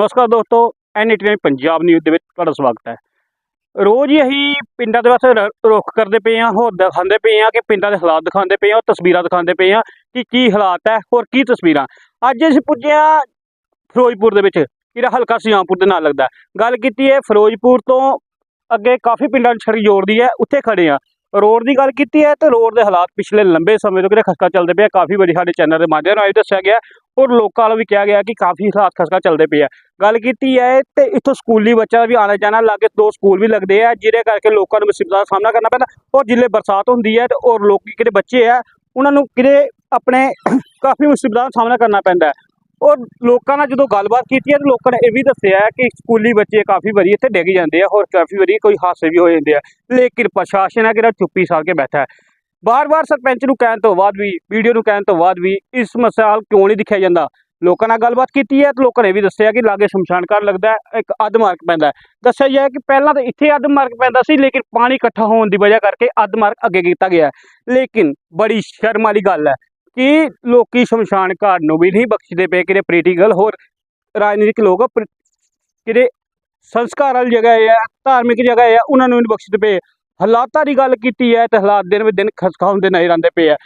ਨਮਸਕਾਰ ਦੋਸਤੋ ਐਨਟੀਆਈ ਪੰਜਾਬ ਨਿਊਜ਼ ਦੇ ਵਿੱਚ ਤੁਹਾਡਾ ਸਵਾਗਤ ਹੈ। ਰੋਜ਼ ਹੀ ਅਸੀਂ ਪਿੰਡਾਂ ਦੇ ਵਾਸਤੇ ਰ- ਰੁੱਖ ਕਰਦੇ ਪਏ ਹਾਂ, ਹੋਰ ਦਿਖਾਉਂਦੇ ਪਏ ਹਾਂ ਕਿ ਪਿੰਡਾਂ ਦੇ ਹਾਲਾਤ ਦਿਖਾਉਂਦੇ ਪਏ ਹਾਂ, ਤਸਵੀਰਾਂ ਦਿਖਾਉਂਦੇ ਪਏ ਹਾਂ ਕਿ ਕੀ ਹਾਲਾਤ ਹੈ, ਹੋਰ ਕੀ ਤਸਵੀਰਾਂ। ਅੱਜ ਅਸੀਂ ਪੁੱਜੇ ਹਾਂ ਫਿਰੋਜ਼ਪੁਰ ਦੇ ਵਿੱਚ, ਜਿਹੜਾ ਹਲਕਾ ਸਿਆਮਪੁਰ ਦੇ ਨਾਲ ਲੱਗਦਾ ਗੱਲ ਕੀਤੀ ਹੈ, ਫਿਰੋਜ਼ਪੁਰ ਤੋਂ ਅੱਗੇ ਕਾਫੀ ਪਿੰਡਾਂ ਨੂੰ ਛੜੀ ਜੋੜਦੀ ਹੈ, ਉੱਥੇ ਖੜੇ ਹਾਂ। ਰੋਡ ਦੀ ਗੱਲ ਕੀਤੀ ਹੈ ਤਾਂ ਰੋਡ ਦੇ ਹਾਲਾਤ ਪਿਛਲੇ ਲੰਬੇ ਸਮੇਂ ਤੋਂ ਕਿਤੇ ਖਸਕਾ ਚੱਲਦੇ ਪਏ ਕਾਫੀ ਵਾਰੀ ਸਾਡੇ ਚੈਨਲ ਦੇ ਮਾਧਿਅਮ ਰਾਹੀਂ ਦੱਸਿਆ ਗਿਆ ਔਰ ਲੋਕਾਂ ਵੱਲੋਂ ਵੀ ਕਿਹਾ ਗਿਆ ਕਿ ਕਾਫੀ ਹਾਲਾਤ ਖਸਕਾ ਚੱਲਦੇ ਪਏ ਆ। ਗੱਲ ਕੀਤੀ ਹੈ ਤੇ ਇੱਥੋਂ ਸਕੂਲੀ ਬੱਚਾ ਵੀ ਆਣਾ ਜਾਣਾ, ਲਾਗੇ ਦੋ ਸਕੂਲ ਵੀ ਲੱਗਦੇ ਆ, ਜਿਹਦੇ ਕਰਕੇ ਲੋਕਾਂ ਨੂੰ ਮੁਸੀਬਤਾਂ ਦਾ ਸਾਹਮਣਾ ਕਰਨਾ ਪੈਂਦਾ ਔਰ ਜਿੱਲੇ ਬਰਸਾਤ ਹੁੰਦੀ ਹੈ ਤੇ ਔਰ ਲੋਕੀ ਕਿਹੜੇ ਬੱਚੇ ਆ, ਉਹਨਾਂ ਨੂੰ ਕਿਤੇ ਆਪਣੇ ਕਾਫੀ ਮੁਸੀਬਤਾਂ ਦਾ ਸਾਹਮਣਾ ਕਰਨਾ ਪੈਂਦਾ ਹੈ ਔਰ ਲੋਕਾਂ ਨਾਲ ਜਦੋਂ ਗੱਲਬਾਤ ਕੀਤੀ ਹੈ ਤੇ ਲੋਕਾਂ ਨੇ ਇਹ ਵੀ ਦੱਸਿਆ ਕਿ ਸਕੂਲੀ ਬੱਚੇ ਕਾਫੀ ਵਾਰੀ ਇੱਥੇ ਡਿੱਗ ਜਾਂਦੇ ਆ ਔਰ ਕਾਫੀ ਵਾਰੀ ਕੋਈ ਹਾਦਸੇ ਵੀ ਹੋ ਜਾਂਦੇ ਆ। ਲੇਕਿਨ ਪ੍ਰਸ਼ਾਸਨ ਹੈ ਕਿਹੜਾ ਚੁੱਪੀ ਸਾਰ ਕੇ ਬੈਠਾ ਹੈ। ਬਾਰ-ਬਾਰ ਸਰਪੰਚ ਨੂੰ ਕਹਿਣ ਤੋਂ ਬਾਅਦ ਵੀ, ਵੀਡੀਓ ਨੂੰ ਕਹਿਣ ਤੋਂ ਬਾਅਦ ਵੀ ਇਸ ਮਸਲਾ ਹੱਲ ਕਿਉਂ ਨਹੀਂ ਦਿਖਿਆ ਜਾਂਦਾ? ਲੋਕਾਂ ਨਾਲ ਗੱਲਬਾਤ ਕੀਤੀ ਹੈ ਤੇ ਲੋਕਾਂ ਨੇ ਵੀ ਦੱਸਿਆ ਕਿ ਲਾਗੇ ਸ਼ਮਸ਼ਾਨ ਘਾਟ ਲੱਗਦਾ ਇੱਕ ਅੱਧ ਮਾਰਕ ਪੈਂਦਾ ਦੱਸਿਆ ਗਿਆ ਕਿ ਪਹਿਲਾਂ ਤਾਂ ਇੱਥੇ ਅੱਧ ਮਾਰਕ ਪੈਂਦਾ ਸੀ, ਲੇਕਿਨ ਪਾਣੀ ਇਕੱਠਾ ਹੋਣ ਦੀ ਵਜ੍ਹਾ ਕਰਕੇ ਅੱਧ ਮਾਰਕ ਅੱਗੇ ਕੀਤਾ ਗਿਆ ਲੇਕਿਨ ਬੜੀ ਸ਼ਰਮ ਵਾਲੀ ਗੱਲ ਹੈ ਕਿ ਲੋਕੀ ਸ਼ਮਸ਼ਾਨ ਘਾਟ ਨੂੰ ਵੀ ਨਹੀਂ ਬਖਸ਼ਦੇ ਪਏ ਕਿਹੜੇ ਪੋਲੀਟੀਕਲ ਹੋਰ ਰਾਜਨੀਤਿਕ ਲੋਕ ਪ੍ਰ- ਸੰਸਕਾਰ ਵਾਲੀ ਜਗ੍ਹਾ ਹੈ ਧਾਰਮਿਕ ਜਗ੍ਹਾ ਹੈ ਉਹਨਾਂ ਨੂੰ ਨਹੀਂ ਬਖਸ਼ਦੇ ਪਏ। ਹਾਲਾਤਾਂ ਦੀ ਗੱਲ ਕੀਤੀ ਹੈ ਤੇ ਹਾਲਾਤ ਦਿਨ ਵਿੱਚ ਦਿਨ ਖਸਕਾ ਹੁੰਦੇ ਨਜ਼ਰ ਆਉਂਦੇ ਪਏ ਆ।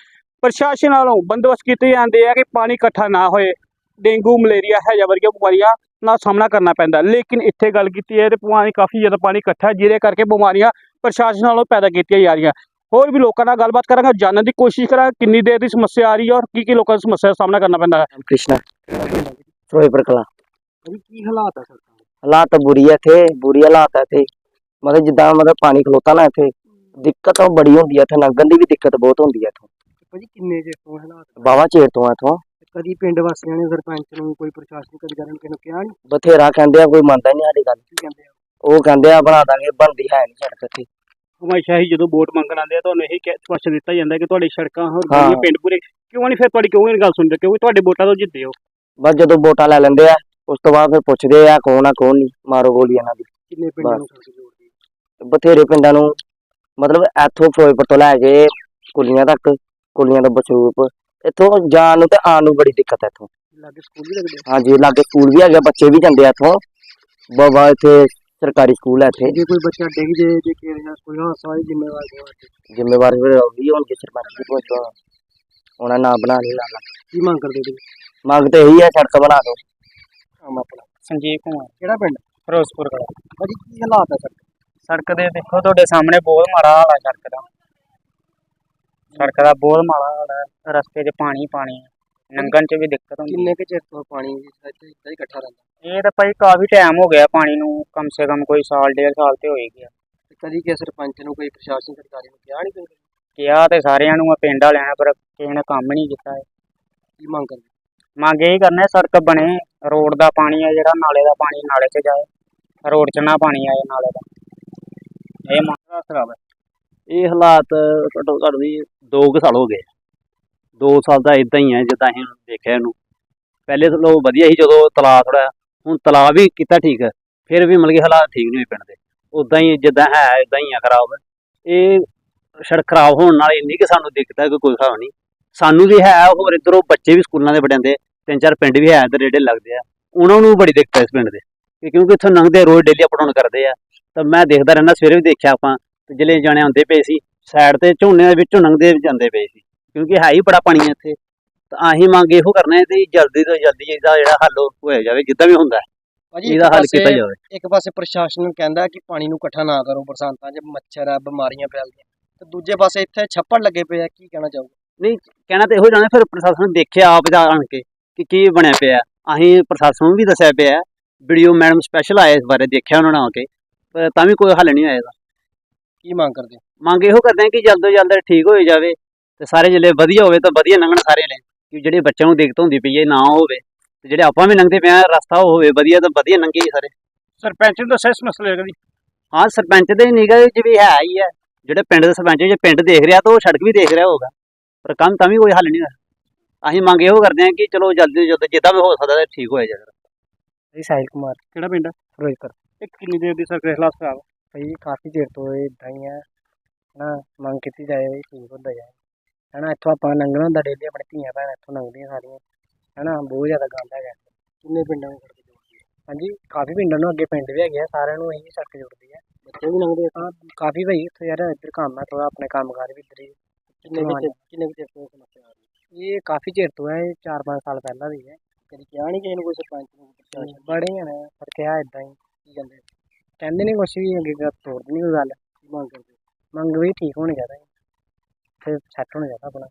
ਪ੍ਰਸ਼ਾਸਨ ਵੱਲੋਂ ਬੰਦੋਬਸਤ ਕੀਤੇ ਜਾਂਦੇ ਆ ਕਿ ਪਾਣੀ ਇਕੱਠਾ ਨਾ ਹੋਏ, ਡੇਂਗੂ, ਮਲੇਰੀਆ, ਹੈਜਾ ਵਰਗੀਆਂ ਬਿਮਾਰੀਆਂ ਦਾ ਸਾਹਮਣਾ ਕਰਨਾ ਪੈਂਦਾ। ਲੇਕਿਨ ਇੱਥੇ ਗੱਲ ਕੀਤੀ ਹੈ ਤੇ ਪਾਣੀ ਕਾਫੀ ਜ਼ਿਆਦਾ ਪਾਣੀ ਇਕੱਠਾ, ਜਿਹਦੇ ਕਰਕੇ ਬਿਮਾਰੀਆਂ ਪ੍ਰਸ਼ਾਸਨ ਵੱਲੋਂ ਪੈਦਾ ਕੀਤੀਆਂ ਜਾ ਰਹੀਆਂ। ਹੋਰ ਵੀ ਲੋਕਾਂ ਨਾਲ ਗੱਲਬਾਤ ਕਰਾਂਗਾ ਜਾਣਨ ਦੀ ਕੋਸ਼ਿਸ਼ ਕਰਾਂਗਾ ਕਿੰਨੀ ਦੇਰ ਦੀ ਸਮੱਸਿਆ ਆ ਰਹੀ ਹੈ ਔਰ ਕੀ ਕੀ ਲੋਕਾਂ ਦੀ ਸਮੱਸਿਆ ਦਾ ਸਾਹਮਣਾ ਕਰਨਾ ਪੈਂਦਾ ਹੈ कृष्णा ਫਿਰੋਜ਼ਪੁਰ ਕਲਾ ਕੀ ਹਾਲਾਤ ਹੈ ਸਰਕਾਰ ਹਾਲਾਤ ਤਾਂ ਬੁਰੀ ਹੈ ਇੱਥੇ ਬੁਰੀ ਹਾਲਾਤ ਹੈ ਇੱਥੇ ਮਤਲਬ ਜਿੱਦਾਂ ਮਤਲਬ ਪਾਣੀ ਖਲੋਤਾ ਨਾ ਇੱਥੇ ਦਿੱਕਤ ਤਾਂ ਬੜੀ ਹੁੰਦੀ ਹੈ ਇੱਥੇ ਲੰਘਣ ਦੀ ਵੀ ਦਿੱਕਤ ਬਹੁਤ ਹੁੰਦੀ ਹੈ ਇੱਥੋਂ ਭਾਜੀ ਕਿੰਨੇ ਜੇ ਤੋਂ ਹਾਲਾਤ ਬਾਵਾ ਚੇਰ ਤੋਂ ਆ ਇੱਥੋਂ ਕਦੀ ਪਿੰਡ ਵਾਸੀਆਂ ਨੇ ਸਰਪੰਚ ਨੂੰ ਕੋਈ ਪ੍ਰਸ਼ਾਸਨਿਕ ਅਧਿਕਾਰੀ ਨੂੰ ਕਿਸੇ ਨੂੰ ਕਿਹਾ ਨਹੀਂ ਬਥੇਰਾ ਕਹਿੰਦੇ ਆ ਕੋਈ ਮੰਨਦਾ ਨਹੀਂ ਸਾਡੀ ਗੱਲ ਕੀ ਕਹਿੰਦੇ ਆ ਉਹ ਕਹਿੰਦੇ ਆ ਬਣਾ ਦਾਂਗੇ ਬਣਦੀ ਹੈ ਨਹੀਂ ਸੜਕ ਇੱਥੇ ਹਮੇਸ਼ਾ ਹੀ ਜਦੋਂ ਵੋਟ ਮੰਗਣ ਆਉਂਦੇ ਆ ਤੁਹਾਨੂੰ ਇਹੀ ਸਪਸ਼ਟ ਦਿੱਤਾ ਜਾਂਦਾ ਕਿ ਤੁਹਾਡੀ ਸੜਕਾਂ ਹੋਰ। ਗਲੀਆਂ ਪਿੰਡ ਪੂਰੇ ਕਿਉਂ ਨਹੀਂ ਫਿਰ ਤੁਹਾਡੀ ਕਿਉਂ ਨਹੀਂ ਗੱਲ ਸੁਣਦੇ ਕਿਉਂਕਿ ਤੁਹਾਡੇ ਵੋਟਾਂ ਤੋਂ ਜਿੱਤੇ ਹੋ। ਬਸ ਜਦੋਂ ਵੋਟਾਂ ਲੈ ਲੈਂਦੇ ਆ ਉਸ ਤੋਂ ਬਾਅਦ ਫਿਰ ਪੁੱਛਦੇ ਆ ਕੌਣ ਆ ਕੌਣ ਨਹੀਂ ਮਾਰੋ ਗੋਲੀ ਇਹਨਾਂ ਦੀ ਕਿੰਨੇ ਪਿੰਡਾਂ ਨੂੰ ਸੜਕ ਜੋੜਦੀ ਬਥੇਰੇ ਪਿੰਡਾਂ ਨੂੰ। ਮਤਲਬ ਇੱਥੋਂ ਫਿਰੋਜ਼ਪੁਰ ਤੋਂ ਲੈ ਕੇ ਕੁਲੀਆਂ ਤੱਕ ਕੁਲੀਆਂ ਤੋਂ ਬਸੂਪ। ਇੱਥੋਂ ਜਾਣ ਨੂੰ ਤੇ ਆਉਣ ਨੂੰ ਬੜੀ ਦਿੱਕਤ ਹੈ ਇੱਥੋਂ। ਲਾਗੇ ਸਕੂਲ ਵੀ ਲੱਗਦੇ ਹਾਂਜੀ ਲਾਗੇ ਸਕੂਲ ਵੀ ਹੈਗਾ ਬੱਚੇ ਵੀ ਜਾਂਦੇ ਆ ਇੱਥੋਂ। ਬਾਬਾ ਇੱਥੇ ਸਰਕਾਰੀ ਸਕੂਲ ਹੈ ਇੱਥੇ। ਜੇ ਕੋਈ ਬੱਚਾ ਡਿੱਗ ਜੇ ਜੇ ਕਿਸੇ ਨਾਲ ਕੋਈ ਹਾਦਸਾ ਹੋਏ ਜ਼ਿੰਮੇਵਾਰ ਕੌਣ ਹੈ ਜ਼ਿੰਮੇਵਾਰ ਫਿਰ ਉਹੀ ਹੋਣਗੇ ਸਰਪੰਚ ਦੀ ਪੁੱਛੋ। ਉਹਨਾਂ ਨਾਂ ਬਣਾ ਨਹੀਂ ਲਾਣਾ ਕੀ ਮੰਗ ਕਰਦੇ ਤੁਸੀਂ? ਮੰਗ ਤੇ ਇਹੀ ਹੈ ਸੜਕ ਬਣਾ ਦਿਓ। ਕੰਮ ਆਪਣਾ। ਸੰਜੀਵ ਕੁਮਾਰ। ਕਿਹੜਾ ਪਿੰਡ? ਫਿਰੋਜ਼ਪੁਰ ਕੋਲ ਭਾਜੀ ਕੀ ਹਾਲਾਤ ਹੈ ਸੜਕ ਸੜਕ ਦੇ ਦੇਖੋ ਤੁਹਾਡੇ ਸਾਹਮਣੇ ਬਹੁਤ ਮਾੜਾ ਹਾਲ ਹੈ ਸੜਕ ਦਾ। ਸੜਕ ਦਾ ਬਹੁਤ ਮਾੜਾ ਹਾਲ ਹੈ ਰਸਤੇ 'ਚ ਪਾਣੀ ਪਾਣੀ ਹੈ ਲੰਘਣ 'ਚ ਵੀ ਦਿੱਕਤ ਹੁੰਦੀ ਕਿੰਨੇ ਕੁ ਚਿਰ ਤੋਂ ਪਾਣੀ ਇੱਥੇ ਇੱਦਾਂ ਹੀ ਇਕੱਠਾ ਰਹਿੰਦਾ? ਇਹ ਤਾਂ ਭਾਈ ਕਾਫੀ ਟਾਈਮ ਹੋ ਗਿਆ ਪਾਣੀ ਨੂੰ ਕਮ ਸੇ ਕਮ ਕੋਈ ਸਾਲ ਡੇਢ ਸਾਲ ਤੇ ਹੋਏ ਗਿਆ। ਤੇ ਕਦੀ ਕਿਸੇ ਸਰਪੰਚ ਨੂੰ ਕੋਈ ਪ੍ਰਸ਼ਾਸਨਿਕ ਅਧਿਕਾਰੀ ਨੂੰ ਕਿਹਾ ਨਹੀਂ ਕੋਈ? ਕਿਹਾ ਤੇ ਸਾਰਿਆਂ ਨੂੰ ਆ ਪਿੰਡ ਵਾਲਿਆਂ ਨੇ ਪਰ ਕਿਸੇ ਨੇ ਕੰਮ ਨਹੀਂ ਕੀਤਾ ਹੈ ਕੀ ਮੰਗ ਕਰਦੇ? ਮੰਗ ਇਹ ਕਰਨਾ ਸੜਕ ਬਣੇ ਰੋਡ ਦਾ ਪਾਣੀ ਹੈ ਜਿਹੜਾ ਨਾਲੇ ਦਾ ਪਾਣੀ ਨਾਲੇ 'ਚ ਜਾਏ। ਰੋਡ 'ਚ ਨਾ ਪਾਣੀ ਆਏ ਨਾਲੇ ਦਾ। ਇਹ ਮੰਗ ਖਰਾਬ ਹੈ ਇਹ ਹਾਲਾਤ ਘੱਟੋ ਘੱਟ ਵੀ 2 ਕੁ ਸਾਲ ਹੋ ਗਏ। 2 ਸਾਲ ਦਾ ਇਦਾਂ ਹੀ ਹੈ ਜਿੱਦਾਂ ਅਸੀਂ ਦੇਖਿਆ ਇਹਨੂੰ। ਪਹਿਲੇ ਤਾਂ ਲੋਕ ਵਧੀਆ ਸੀ, ਜਦੋਂ ਤਲਾਅ ਥੋੜਾ ਹੁਣ ਤਲਾਅ ਵੀ ਕੀਤਾ ਠੀਕ, ਫਿਰ ਵੀ ਮਤਲਬ ਕਿ ਹਾਲਾਤ ਠੀਕ ਨਹੀਂ ਹੋਏ ਪਿੰਡ ਦੇ। ਉਦਾਂ ਹੀ ਜਿੱਦਾਂ ਹੈ ਇਦਾਂ ਹੀ ਆ ਖਰਾਬ। ਇਹ ਸੜਕ ਖਰਾਬ ਹੋਣ ਨਾਲ ਇੰਨੀ ਕਿ ਸਾਨੂੰ ਦਿੱਕਤ ਹੈ ਕਿ ਕੋਈ ਹਿਸਾਬ ਨਹੀਂ। ਸਾਨੂੰ ਵੀ ਹੈ, ਹੋਰ ਇੱਧਰੋਂ ਬੱਚੇ ਵੀ ਸਕੂਲਾਂ ਦੇ ਵੜਿਆਂਦੇ ਤਿੰਨ ਚਾਰ ਪਿੰਡ ਵੀ ਹੈ, ਇੱਧਰ ਜਿਹੜੇ ਲੱਗਦੇ ਆ। ਉਹਨਾਂ ਨੂੰ ਬੜੀ ਦਿੱਕਤ ਹੈ ਇਸ ਪਿੰਡ ਦੇ ਕਿਉਂਕਿ ਇੱਥੋਂ ਲੰਘਦੇ ਰੋਜ਼ ਡੇਲੀ ਅਪ ਕਰਦੇ ਆ। ਤਾਂ ਮੈਂ ਦੇਖਦਾ ਰਹਿੰਦਾ, ਸਵੇਰੇ ਵੀ ਦੇਖਿਆ ਆਪਾਂ, ਤੇ ਜਿਹੜੇ ਜਾਣੇ ਆਉਂਦੇ ਪਏ ਸੀ ਸਾਈਡ ਤੇ ਝੋਨੇ ਦੇ ਵਿੱਚੋਂ ਲੰਘਦੇ ਜਾਂਦੇ ਪਏ ਸੀ। ਕਿਉਂਕਿ ਹੈ ਹੀ ਬੜਾ ਪਾਣੀ ਹੈ ਇੱਥੇ। ਤਾਂ ਆਹੀ ਮੰਗ ਇਹੋ ਕਰਨਾ ਹੈ ਤੇ ਜਲਦੀ ਤੋਂ ਜਲਦੀ ਇਹਦਾ ਜਿਹੜਾ ਹੱਲ ਹੋਇਆ ਜਾਵੇ ਜਿੱਦਾਂ ਵੀ ਹੁੰਦਾ ਹੈ, ਭਾਜੀ ਇਹਦਾ ਹੱਲ ਕੀਤਾ ਜਾਵੇ। ਇੱਕ ਪਾਸੇ ਪ੍ਰਸ਼ਾਸਨ ਕਹਿੰਦਾ ਕਿ ਪਾਣੀ ਨੂੰ ਇਕੱਠਾ ਨਾ ਕਰੋ ਬਰਸਾਤਾਂ 'ਚ ਮੱਛਰ ਆ ਬਿਮਾਰੀਆਂ ਫੈਲਦੀਆਂ। ਤੇ ਦੂਜੇ ਪਾਸੇ ਇੱਥੇ ਛੱਪੜ ਲੱਗੇ ਪਏ ਆ ਕੀ ਕਹਿਣਾ ਚਾਹੋਗੇ? ਨਹੀਂ ਕਹਿਣਾ ਤੇ ਇਹੋ ਜਾਣਾ ਫਿਰ ਪ੍ਰਸ਼ਾਸਨ ਦੇਖਿਆ ਆਪ ਜਾ ਆਣ ਕੇ ਕਿ ਕੀ ਬਣਿਆ ਪਿਆ। ਅਸੀਂ ਪ੍ਰਸ਼ਾਸਨ ਨੂੰ ਵੀ ਦੱਸਿਆ ਪਿਆ ਵੀਡੀਓ ਮੈਡਮ ਸਪੈਸ਼ਲ ਆਏ ਇਸ ਬਾਰੇ ਦੇਖਿਆ ਉਹਨਾਂ ਨੇ ਆ ਕੇ। ਪਰ ਤਾਂ ਵੀ ਕੋਈ ਹੱਲ ਨਹੀਂ ਆਇਆ ਇਹਦਾ। ਕੀ ਮੰਗ ਕਰਦੇ ਹੋ? ਮੰਗ ਇਹੋ ਕਰਦੇ ਹਾਂ ਕਿ ਜਲਦ ਤੋਂ ਜਲਦ ਠੀਕ ਹੋਏ ਜਾਵੇ। ਤੇ ਸਾਰੇ ਜਿਹੜੇ ਵਧੀਆ ਹੋਵੇ ਤਾਂ ਵਧੀਆ ਲੰਘਣ ਸਾਰੇ ਨੇ ਕਿ ਜਿਹੜੇ ਬੱਚਿਆਂ ਨੂੰ ਦਿੱਕਤ ਹੁੰਦੀ ਪਈ ਹੈ ਨਾ ਹੋਵੇ। ਤੇ ਜਿਹੜੇ ਆਪਾਂ ਵੀ ਲੰਘਦੇ ਪਏ ਆ ਰਸਤਾ ਉਹ ਹੋਵੇ ਵਧੀਆ ਤਾਂ ਵਧੀਆ ਲੰਘੇ ਸਾਰੇ। ਸਰਪੰਚ ਨੂੰ ਦੱਸਿਆ ਇਸ ਮਸਲੇ ਕਦੀ? ਹਾਂ ਸਰਪੰਚ ਦੇ ਨਿਗਾਹ ਵਿੱਚ ਵੀ ਹੈ ਹੀ ਹੈ। ਜਿਹੜੇ ਪਿੰਡ ਦੇ ਸਰਪੰਚ ਜੇ ਪਿੰਡ ਦੇਖ ਰਿਹਾ ਤਾਂ ਉਹ ਸੜਕ ਵੀ ਦੇਖ ਰਿਹਾ ਹੋਗਾ ਪਰ ਕੰਮ ਤਾਂ ਵੀ ਕੋਈ ਹੱਲ ਨਹੀਂ ਹੋਇਆ। ਅਸੀਂ ਮੰਗ ਇਹੋ ਕਰਦੇ ਹਾਂ ਕਿ ਚਲੋ ਜਲਦੀ ਤੋਂ ਜਲਦ ਜਿੱਦਾਂ ਵੀ ਹੋ ਸਕਦਾ ਹੈ ਠੀਕ ਹੋਇਆ ਜਾਵੇ। ਜੀ ਸਾਹਿਲ ਕੁਮਾਰ। ਕਿਹੜਾ ਪਿੰਡ? ਫਿਰੋਜ਼ਪੁਰ। ਇਹ ਕਿੰਨੀ ਦੇਰ ਦੀ ਸਰਕਾਰ ਹਾਲਾਤ ਖਰਾਬ? ਭਾਈ ਕਾਫੀ ਦੇਰ ਤੋਂ ਇਹ ਇਦਾਂ ਹੀ ਹੈ। ਨਾ ਮੰਗ ਕੀਤੀ ਜਾਏ ਠੀਕ ਹੁੰਦਾ ਜਾਏ। ਹਨਾ ਇੱਥੋਂ ਆਪਾਂ ਲੰਘਣਾ ਹੁੰਦਾ ਡੇਲੀ ਆਪਣੇ ਧੀਆਂ ਭੈਣਾਂ ਇੱਥੋਂ ਲੰਘਦੀਆਂ ਸਾਰੀਆਂ। ਹਨਾ ਬਹੁਤ ਜ਼ਿਆਦਾ ਗੰਦ ਹੈਗਾ। ਕਿੰਨੇ ਪਿੰਡਾਂ ਨੂੰ ਸੜਕ ਜੋੜਦੀ ਹੈ? ਹਾਂਜੀ ਕਾਫੀ ਪਿੰਡਾਂ ਨੂੰ ਅੱਗੇ ਪਿੰਡ ਵੀ ਹੈਗੇ ਆ ਸਾਰਿਆਂ ਨੂੰ ਇਹੀ ਸੜਕ ਜੁੜਦੀ ਹੈ। ਬੱਚੇ ਵੀ ਲੰਘਦੇ ਹਾਂ ਕਾਫੀ ਭਾਈ ਇੱਥੇ ਯਾਰ ਇੱਧਰ ਕੰਮ ਹੈ ਥੋੜਾ ਆਪਣੇ ਕੰਮਕਾਰ ਵੀ ਇੱਧਰ ਹੀ। ਕਿੰਨੇ ਕਿੰਨੇ ਕੁ ਚਿਰ ਤੋਂ ਇਹ ਸਮੱਸਿਆ ਆ ਰਹੀ ਹੈ? ਇਹ ਕਾਫੀ ਚਿਰ ਤੋਂ ਹੈ ਇਹ 4-5 ਸਾਲ ਪਹਿਲਾਂ ਦੀ ਹੈ। ਕਦੀ ਕਿਹਾ ਨਹੀਂ ਕਿਸੇ ਨੂੰ ਕੋਈ ਸਰਪੰਚ ਨੂੰ ਬੜੇ ਨੇ ਪਰ ਕਿਹਾ ਇਦਾਂ ਹੀ। ਕੀ ਕਹਿੰਦੇ ਕਹਿੰਦੇ ਨੇ ਕੁਛ ਵੀ ਅੱਗੇ ਤੋੜਦੇ ਨਹੀਂ ਕੋਈ ਗੱਲ। ਮੰਗ ਕਰਦੇ? ਮੰਗ ਵੀ ਠੀਕ ਹੋਣੀ ਚਾਹੀਦਾ। ਫਿਰ ਸੈੱਟ ਹੋਣਾ ਚਾਹੀਦਾ ਆਪਣਾ।